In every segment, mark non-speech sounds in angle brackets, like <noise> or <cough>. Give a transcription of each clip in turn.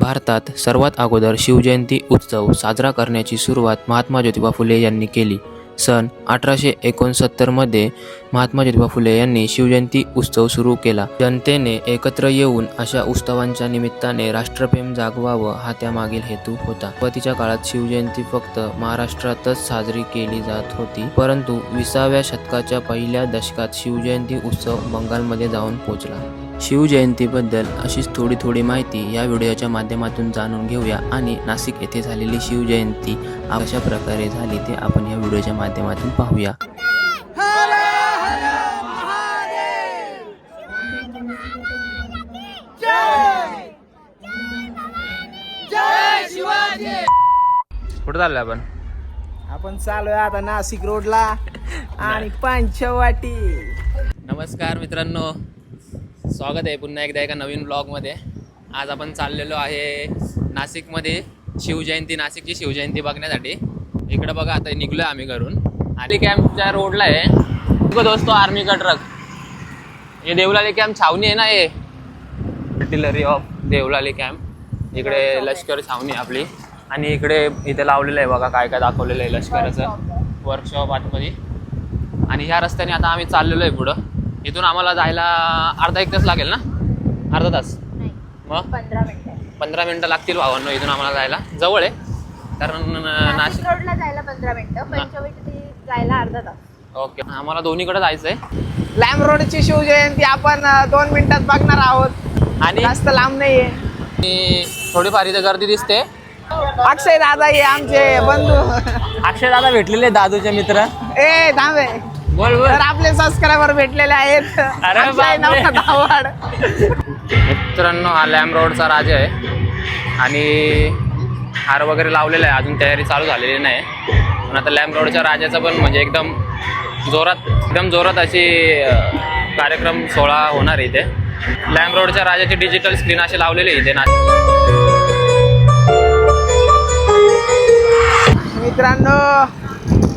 भारतात सर्वात अगोदर शिवजयंती उत्सव साजरा करण्याची सुरुवात महात्मा ज्योतिबा फुले यांनी केली. सन अठराशे एकोणसत्तरमध्ये महात्मा ज्योतिबा फुले यांनी शिवजयंती उत्सव सुरू केला. जनतेने एकत्र येऊन अशा उत्सवांच्या निमित्ताने राष्ट्रप्रेम जागवावं हा त्यामागील हेतू होता. पतीच्या काळात शिवजयंती फक्त महाराष्ट्रातच साजरी केली जात होती परंतु विसाव्या शतकाच्या पहिल्या दशकात शिवजयंती उत्सव बंगालमध्ये जाऊन पोहोचला शिवजयंतीबद्दल अशीच थोडी थोडी माहिती या व्हिडिओच्या माध्यमातून जाणून घेऊया. आणि नाशिक येथे झालेली शिवजयंती कशा प्रकारे झाली ते आपण या व्हिडिओच्या माध्यमातून पाहूया. कुठं चाललोय आपण? आपण चालूय आता नाशिक रोडला. <laughs> आणि पंचवाटी नमस्कार मित्रांनो. स्वागत आहे पुन्हा एकदा एका नवीन ब्लॉगमध्ये आज आपण चाललेलो आहे नाशिकमध्ये शिवजयंती नाशिकची शिवजयंती बघण्यासाठी. इकडं बघा आता निघलो आहे आम्ही घरून. आणि कॅम्पच्या रोडला आहे. बघ दोस्तो आर्मी का ट्रक हे देवलाली कॅम्प छावणी आहे ना हे? आर्टिलरी ऑफ देवलाली कॅम्प इकडे लष्कर छावणी आहे आपली. आणि इकडे इथे लावलेलं आहे बघा काय काय दाखवलेलं आहे लष्कराचं. वर्कशॉप आतमध्ये. आणि ह्या रस्त्याने आता आम्ही चाललेलो आहे पुढं. इथून आम्हाला जायला अर्धा एक तास लागेल ना? अर्धा तास. नाही. मग? पंधरा मिनिटं. पंधरा मिनटं लागतील भावांनो इथून आम्हाला जायला. जवळ आहे. कारण नाशिक रोडला जायला पंधरा मिनिटं. पंचवटी जायला अर्धा तास. ओके. आम्हाला दोन्हीकडे जायचं आहे लॅम्ब रोडची शिवजयंती आपण दोन मिनिटात बघणार आहोत. आणि? जास्त लांब नाहीये. आणि थोडीफार इथे गर्दी दिसते. अक्षय दादा हे आमचे बंधू. अक्षय दादा भेटलेले दादूचे मित्र. ए थांबे तर आपले सबस्क्रायबर भेटलेले आहेत. मित्रांनो हा लॅम्ब रोडचा राजा आहे. आणि हार वगैरे लावलेला आहे. अजून तयारी चालू झालेली नाही. पण आता लॅम्ब रोडच्या राजाचा पण म्हणजे एकदम जोरात एकदम जोरात अशी कार्यक्रम सोहळा होणार आहे इथे. लॅम्ब रोडच्या राजाची डिजिटल स्क्रीन अशी लावलेली इथे ना. मित्रांनो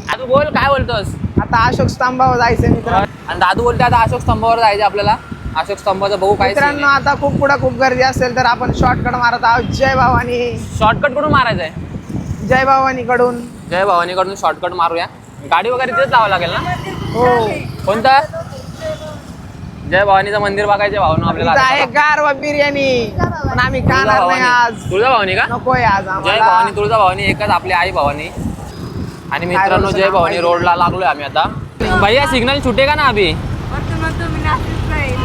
दादू बोल काय बोलतोस? आता अशोक स्तंभावर जायचं मित्र आणि दादू बोलते आता अशोक स्तंभावर जायचं आपल्याला. अशोक स्तंभाचं बघू काय मित्रांनो आता खूप पुढे खूप गर्दी असेल तर आपण शॉर्टकट मारत आहोत जय भवानी. शॉर्टकटकडून मारायचं आहे जय भवानी कडून जय भवानीकडून शॉर्टकट मारूया. गाडी वगैरे तिथेच लावावं लागेल ना? हो. कोणतं? जय भवानीचं मंदिर बघायचं भावना आपल्याला आता. आहे गारवा बिर्याणी. पण आम्ही खाणार नाही आज. तुळजा भवानी का? नकोय आज जय आम्हाला. भवानी तुळजा भवानी एकच आपली आई भवानी. आणि मित्रांनो जय भवानी? रोडला लागलोय आम्ही आता. भैया सिग्नल छुटेगा ना अभी?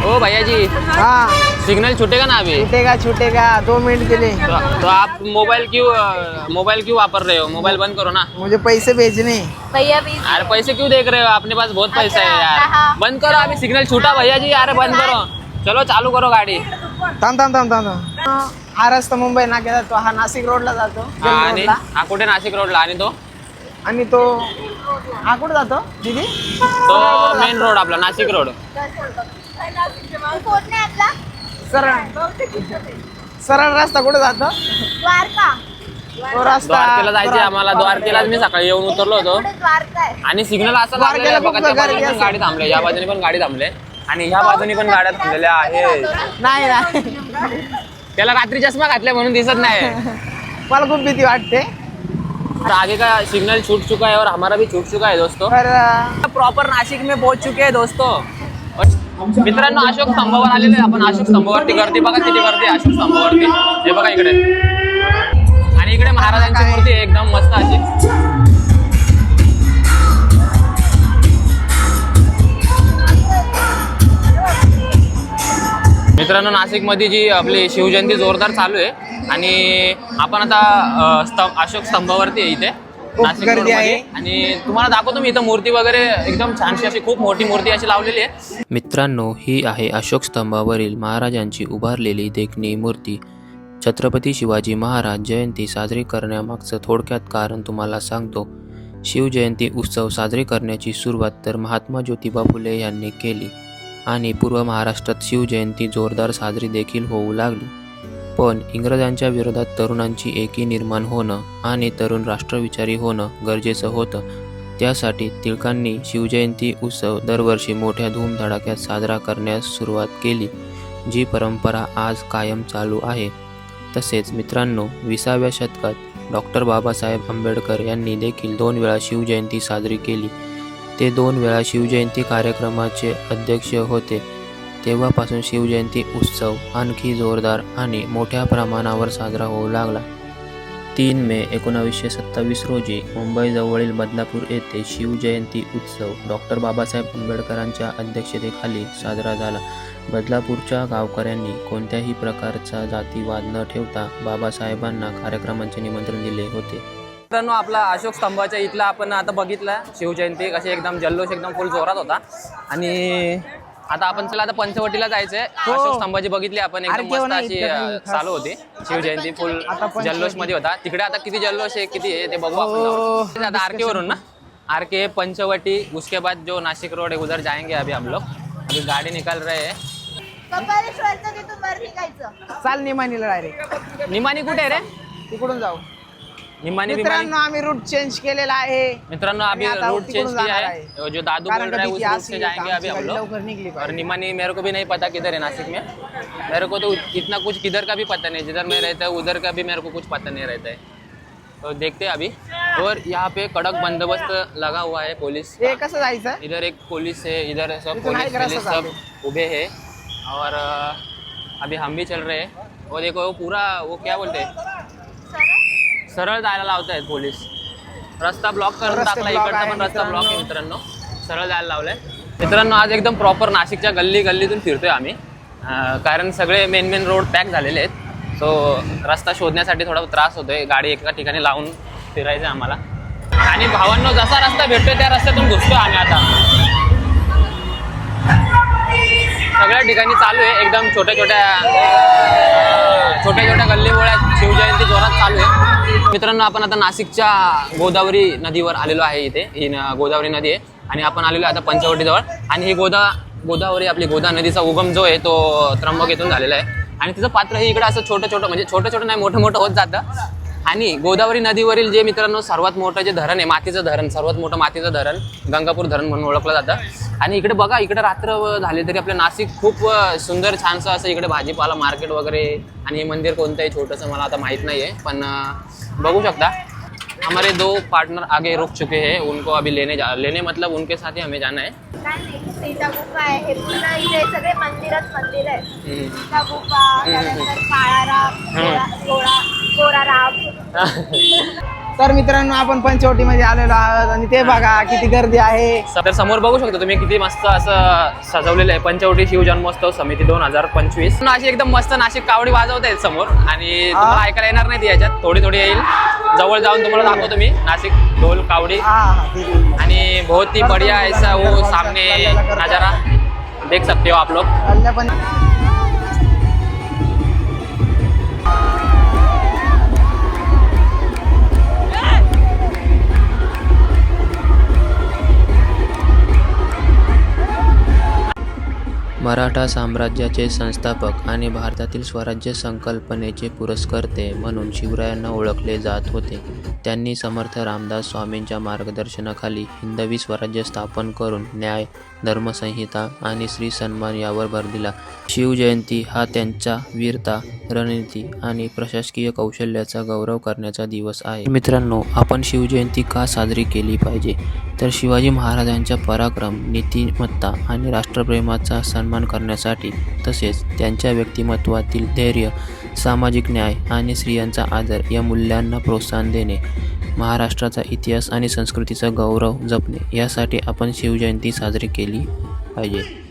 ओ भैया जी हाँ सिग्नल छुटेगा ना अभी? छूटेगा छूटेगा दो मिनट के लिए तो, तो आप मोबाइल क्यों मोबाइल क्यों वापर रहे हो? मोबाइल बंद करो ना. मुझे पैसे भेजने. भैया अरे पैसे क्यों देख रहे हो? अपने पास बहुत पैसा है यार. हाँ। बंद करो अभी सिग्नल छूटा भैया जी अरे बंद करो. चलो चालू करो गाडी. थांब थांब थांब थांब थांब. हा रस्ता मुंबई नाक्या जातो हा नाशिक रोडला जातो. हा, आणि. हा कुठे नाशिक रोडला आणि तो? आणि तो हा कुठं जातो दीदी? तो मेन रोड आपला नाशिक रोड कोण नाही आपला सरळ सरळ रस्ता कुठं जातो? द्वारका तो रस्ता द्वारकेला जायचे आम्हाला. द्वारकेलाच मी सकाळी येऊन उतरलो होतो. पुढे द्वारका आहे आणि सिग्नल असं लागलेलं आहे बघा त्या द्वारकेला बाजूने पण गाडी थांबले या बाजूने पण गाडी थांबले. आणि ह्या बाजूने पण गाड्या थांबलेल्या आहेत. नाही नाही. त्याला रात्री चष्मा घातलाय म्हणून दिसत नाही. <laughs> मला खूप भीती वाटते. आगे का सिग्नल छूट चुका है और हमारा भी छूट चुका है दोस्तों। प्रॉपर नाशिक में पोहोच चुके हैं दोस्तों। मित्रांनो अशोक स्तंभावर आलेले आपण अशोक स्तंभावरती गर्दी बघा किती गर्दी अशोक स्तंभावरती. हे बघा इकडे. आणि इकडे महाराजांची मूर्ती एकदम मस्त अशी. मित्रांनो नाशिकमध्ये जी आपली शिवजयंती जोरदार चालू आहे. आणि आपण आता स्तंभ अशोक स्तंभावरती आहे इथे नाशिक गर्दी रोडमध्ये. आहे. आणि तुम्हाला दाखवतो मी इथं मूर्ती वगैरे एकदम छानशी अशी खूप मोठी मूर्ती अशी लावलेली आहे. मित्रांनो ही आहे अशोक स्तंभावरील महाराजांची उभारलेली देखणी मूर्ती. छत्रपती शिवाजी महाराज जयंती साजरी करण्यामागचं थोडक्यात कारण तुम्हाला सांगतो. शिवजयंती उत्सव साजरे करण्याची सुरुवात तर महात्मा ज्योतिबा फुले यांनी केली. आणि पूर्व महाराष्ट्रात शिवजयंती जोरदार साजरी देखील होऊ लागली. पण इंग्रजांच्या विरोधात तरुणांची एकी निर्माण होणं आणि तरुण राष्ट्रविचारी होणं गरजेचं होतं. त्यासाठी टिळकांनी शिवजयंती उत्सव दरवर्षी मोठ्या धूमधडाक्यात साजरा करण्यास सुरुवात केली जी परंपरा आज कायम चालू आहे. तसेच मित्रांनो विसाव्या शतकात डॉक्टर बाबासाहेब आंबेडकर यांनी देखील दोन वेळा शिवजयंती साजरी केली. ते दोन वेळा शिवजयंती कार्यक्रमाचे अध्यक्ष होते. तेव्हापासून शिवजयंती उत्सव आणखी जोरदार आणि मोठ्या प्रमाणावर साजरा होऊ लागला. तीन मे एकोणावीसशे सत्तावीस रोजी मुंबईजवळील बदलापूर येथे शिवजयंती उत्सव डॉक्टर बाबासाहेब आंबेडकरांच्या अध्यक्षतेखाली साजरा झाला. बदलापूरच्या गावकऱ्यांनी कोणत्याही प्रकारचा जातीवाद न ठेवता बाबासाहेबांना कार्यक्रमाचे निमंत्रण दिले होते. मित्रांनो आपला अशोक स्तंभाच्या इथला आपण आता बघितला. शिवजयंती कशी एकदम जल्लोष एकदम फुल जोरात होता. आणि आता आपण चला आता पंचवटीला जायचंय. अशोक स्तंभाची बघितली आपण. एकदम हो. मस्त अशी अं, चालू होती. शिवजयंती फुल. जल्लोषमध्ये होता. तिकडे आता किती जल्लोष आहे किती आहे ते बघू हो, आपण जाऊन. आता आरके वरून ना? आरके पंचवटी उसके बाद जो नासिक रोड है उधर जाएंगे अभी हम लोग. अभी गाड़ी निकाल रहे हैं. कपालेश्वरचं तिथून वर निघायचं. चाल निमानीला डायरेक्ट निमानी कुठे आहे रे? तिकडून जाऊ. निमानी मित्रांनो आम्ही रूट चेंज केलेला आहे. मित्रांनो अभी आम्ही आता रूट चेंज किया जाणार है आहे. जो दादू कारण बोल रहा है उस रूट से जाएंगे अभी हम लोग. लवकर और पाहिजे. निमानी मेरे को भी नहीं पता किधर है नासिक में. मेरे को तो इतना कुछ किधर का भी पता नहीं जिधर मैं रहता है उधर का भी मेरे को कुछ पता नहीं रहता है। तो देखते हैं अभी। और यहाँ पे कड़क बंदोबस्त लगा हुआ है पुलिस हे कसं जायचं? इधर एक पुलिस है इधर सब इतना पुलिस एक रास्ता पुलिस सब उबे है। और अ, अभी हम भी चल रहे हैं। और देखो वो पूरा वो क्या बोलते हैं? सरळ जायला लावत आहेत पोलीस. रस्ता ब्लॉक करून टाकला इकडचा पण रस्ता ब्लॉक आहे मित्रांनो. सरळ जायला लावलाय. मित्रांनो आज एकदम प्रॉपर नाशिकच्या गल्ली गल्लीतून फिरतोय आम्ही. कारण सगळे मेन मेन रोड पॅक झालेले आहेत. सो रस्ता शोधण्यासाठी थोडा त्रास होतोय. गाडी एका ठिकाणी लावून फिरायचं आहे आम्हाला. आणि भावांनो जसा रस्ता भेटतोय त्या रस्त्यातून घुसतोय आम्ही आता. सगळ्या ठिकाणी चालू आहे. एकदम छोट्या छोट्या छोट्या छोट्या गल्लीमुळे शिवजयंती जोरात चालू आहे. मित्रांनो आपण आता नाशिकच्या गोदावरी नदीवर आलेलो आहे इथे. ही गोदावरी नदी आहे. आणि आपण आलेलो आहे आता पंचवटीजवळ. आणि ही गोदा गोदावरी आपली गोदा नदीचा उगम जो आहे तो त्र्यंबकेतून झालेला आहे. आणि तिचं पात्र हे इकडे असं छोटं छोटं म्हणजे छोटं छोटं नाही मोठं मोठं होत जातं. आणि गोदावरी नदीवरील जे मित्रांनो सर्वात मोठं जे धरण आहे मातीचं धरण सर्वात मोठं मातीचं धरण गंगापूर धरण म्हणून ओळखलं जातं. आणि इकडे बघा इकडे रात्र झाले तरी आपलं नाशिक खूप सुंदर छानसं असं इकडे भाजीपाला मार्केट वगैरे. आणि हे मंदिर कोणतंही छोटंसं मला आता माहीत नाही आहे पण बघू शकता. हमारे दो पार्टनर आगे रुक चुके हैं उनको अभी लेने जा लेने मतलब उनके साथ ही हमें जाना है। सीता गुफा आहे. हे पूर्ण इथे सगळे मंदिरच मंदिर आहे. सीता गुफा त्यानंतर गोरा गोरा गोराराम तर मित्रांनो आपण पंचवटीमध्ये आलेलो आहोत आणि ते बघा किती गर्दी आहे. तर समोर बघू शकता तुम्ही किती मस्त असं सजवलेलं आहे. पंचवटी शिव जन्मोत्सव समिती दोन हजार पंचवीस. अशी एकदम मस्त नाशिक कावडी वाजवत आहेत समोर. आणि तुम्हाला ऐकायला येणार नाही ती याच्यात. थोडी थोडी येईल. जवळ जाऊन तुम्हाला दाखवतो मी. नाशिक ढोल कावडी. आणि बहुत ही बढ़िया ऐसा वो सामने नजारा. देख सकते हो आप लोग. मराठा साम्राज्याचे संस्थापक आणि भारतातील स्वराज्य संकल्पनेचे पुरस्कर्ते म्हणून शिवरायांना ओळखले जात होते. त्यांनी समर्थ रामदास स्वामींच्या मार्गदर्शनाखाली हिंदवी स्वराज्य स्थापन करून न्याय धर्मसंहिता आणि श्री सन्मान यावर भर दिला. शिवजयंती हा त्यांच्या वीरता रणनीती आणि प्रशासकीय कौशल्याचा गौरव करण्याचा दिवस आहे. मित्रांनो आपण शिवजयंती का साजरी केली पाहिजे? तर शिवाजी महाराजांच्या पराक्रम नीतिमत्ता आणि राष्ट्रप्रेमाचा सन्मान करण्यासाठी तसेच त्यांच्या व्यक्तिमत्वातील धैर्य सामाजिक न्याय आणि स्त्रियांचा आदर या मूल्यांना प्रोत्साहन देणे महाराष्ट्राचा इतिहास आणि संस्कृतीचा गौरव जपणे यासाठी आपण शिवजयंती साजरी केली पाहिजे.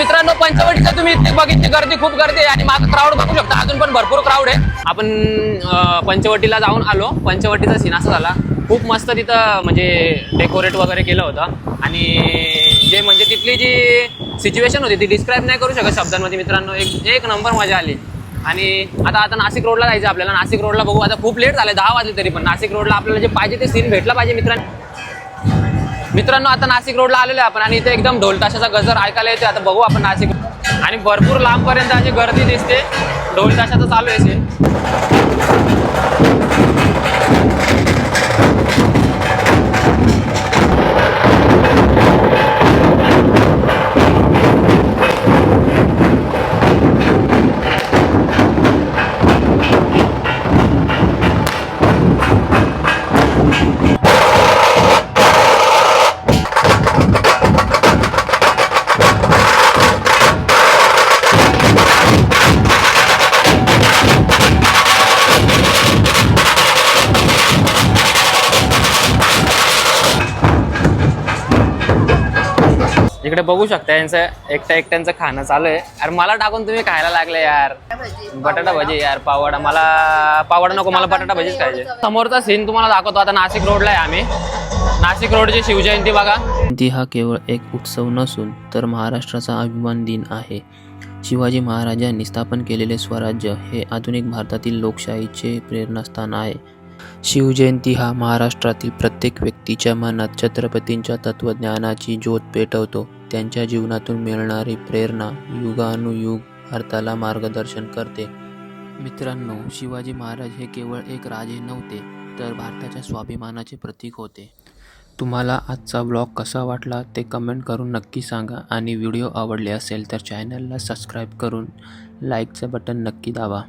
मित्रांनो पंचवटीचं तुम्ही इथे बघितली गर्दी खूप गर्दी आहे आणि मागं क्राऊड बघू शकता. अजून पण भरपूर क्राऊड आहे. आपण पंचवटीला जाऊन आलो. पंचवटीचा सीन असा झाला. खूप मस्त तिथं म्हणजे डेकोरेट वगैरे केलं होतं. आणि जे म्हणजे तिथली जी सिच्युएशन होती ती डिस्क्राईब नाही करू शकत शब्दांमध्ये मित्रांनो. एक एक नंबर मजा आली. आणि आता आता नाशिक रोडला जायचं आपल्याला. नाशिक रोडला बघू. आता खूप लेट झाले दहा वाजले तरी पण. नाशिक रोडला आपल्याला जे पाहिजे ते सीन भेटला पाहिजे मित्रांनो. मित्रांनो आता नाशिक रोडला आलेलो आपण आणि इथे एकदम ढोलताशाचा गजर ऐकायला येते आता बघू आपण नाशिक आणि भरपूर लांबपर्यंत अशी गर्दी दिसते. ढोलताशाचं चालू आहे इकडे बघू शकता यांचं एकट्या एकट्यांचं खाणं चालू आहे. अरे मला टाकून तुम्ही खायला लागले यार. बटाटा भजी यार पावडा मला पावडा नको मला बटाटा भजीच खायचे. समोरचा सीन तुम्हाला दाखवतो आता नाशिक रोडला आहे आम्ही. नाशिक रोडची शिवजयंती बघा. जयंती हा केवळ एक उत्सव नसून तर महाराष्ट्राचा अभिमान दिन आहे. शिवाजी महाराजांनी स्थापन केलेले स्वराज्य हे आधुनिक भारतातील लोकशाहीचे प्रेरणास्थान आहे. शिवजयंती हा महाराष्ट्रातील प्रत्येक व्यक्तीच्या मनात छत्रपतींच्या तत्त्वज्ञानाची ज्योत पेटवतो. त्यांच्या जीवनातून मिळणारी प्रेरणा युगानुयुग भारताला मार्गदर्शन करते. मित्रांनो शिवाजी महाराज हे केवळ एक राजे नव्हते तर भारताच्या स्वाभिमानाचे प्रतीक होते. तुम्हाला आजचा ब्लॉग कसा वाटला ते कमेंट करून नक्की सांगा आणि व्हिडिओ आवडले असेल तर चॅनलला सबस्क्राईब करून लाईकचं बटन नक्की दाबा.